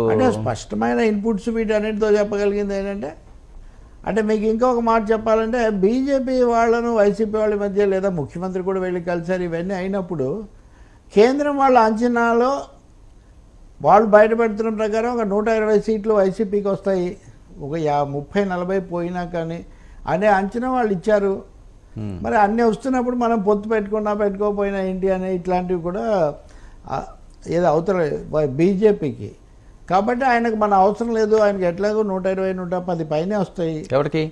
అంటే స్పష్టమైన ఇన్పుట్స్ వీటన్నిటితో చెప్పగలిగింది ఏంటంటే అంటే మీకు ఇంకొక మాట చెప్పాలంటే బీజేపీ వాళ్ళను వైసీపీ వాళ్ళ మధ్య లేదా ముఖ్యమంత్రి కూడా వెళ్ళి కలిసారు ఇవన్నీ అయినప్పుడు కేంద్రం వాళ్ళ అంచనాలో వాళ్ళు బయటపెడుతున్న ప్రకారం ఒక నూట ఇరవై సీట్లు వైసీపీకి వస్తాయి. ఒక యా ముప్పై నలభై పోయినా కానీ అనే అంచనా వాళ్ళు ఇచ్చారు. మరి అన్నీ వస్తున్నప్పుడు మనం పొత్తు పెట్టుకున్నా పెట్టుకోకపోయినా ఏంటి అనే ఇట్లాంటివి కూడా ఏదో అవతల బీజేపీకి కాబట్టి ఆయనకు మన అవసరం లేదు. ఆయనకి ఎట్లాగో నూట ఇరవై నూట పది పైనే వస్తాయి. ఎవరికి?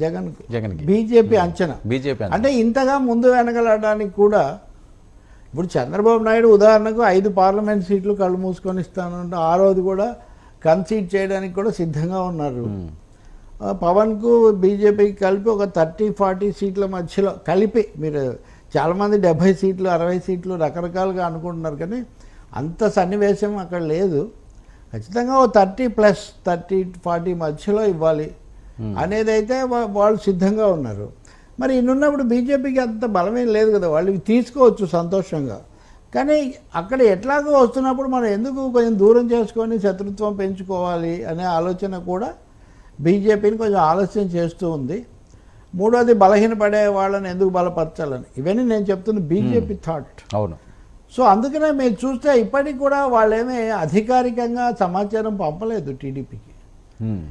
జగన్ జగన్కి. బీజేపీ అంచనా. బీజేపీ అంటే ఇంతగా ముందు వెనకలాడడానికి కూడా ఇప్పుడు చంద్రబాబు నాయుడు ఉదాహరణకు ఐదు పార్లమెంట్ సీట్లు కళ్ళు మూసుకొని ఇస్తానంటే ఆ రోజు కూడా కన్సీడ్ చేయడానికి కూడా సిద్ధంగా ఉన్నారు. పవన్కు బీజేపీకి కలిపి ఒక థర్టీ ఫార్టీ సీట్ల మధ్యలో కలిపి మీరు చాలామంది డెబ్భై సీట్లు అరవై సీట్లు రకరకాలుగా అనుకుంటున్నారు కానీ అంత సన్నివేశం అక్కడ లేదు. ఖచ్చితంగా ఓ థర్టీ ప్లస్ థర్టీ ఫార్టీ మధ్యలో ఇవ్వాలి అనేది అయితే వాళ్ళు సిద్ధంగా ఉన్నారు. మరి ఇన్నున్నప్పుడు బీజేపీకి అంత బలమేం లేదు కదా వాళ్ళు ఇవి తీసుకోవచ్చు సంతోషంగా. కానీ అక్కడ ఎట్లాగో వస్తున్నప్పుడు మనం ఎందుకు కొంచెం దూరం చేసుకొని శత్రుత్వం పెంచుకోవాలి అనే ఆలోచన కూడా బీజేపీని కొంచెం ఆలస్యం చేస్తూ ఉంది. మూడోది బలహీనపడే వాళ్ళని ఎందుకు బలపరచాలని. ఇవన్నీ నేను చెప్తున్న బీజేపీ థాట్. అవును. సో అందుకనే మీరు చూస్తే ఇప్పటికి కూడా వాళ్ళేమీ అధికారికంగా సమాచారం పంపలేదు టీడీపీకి. Hmm.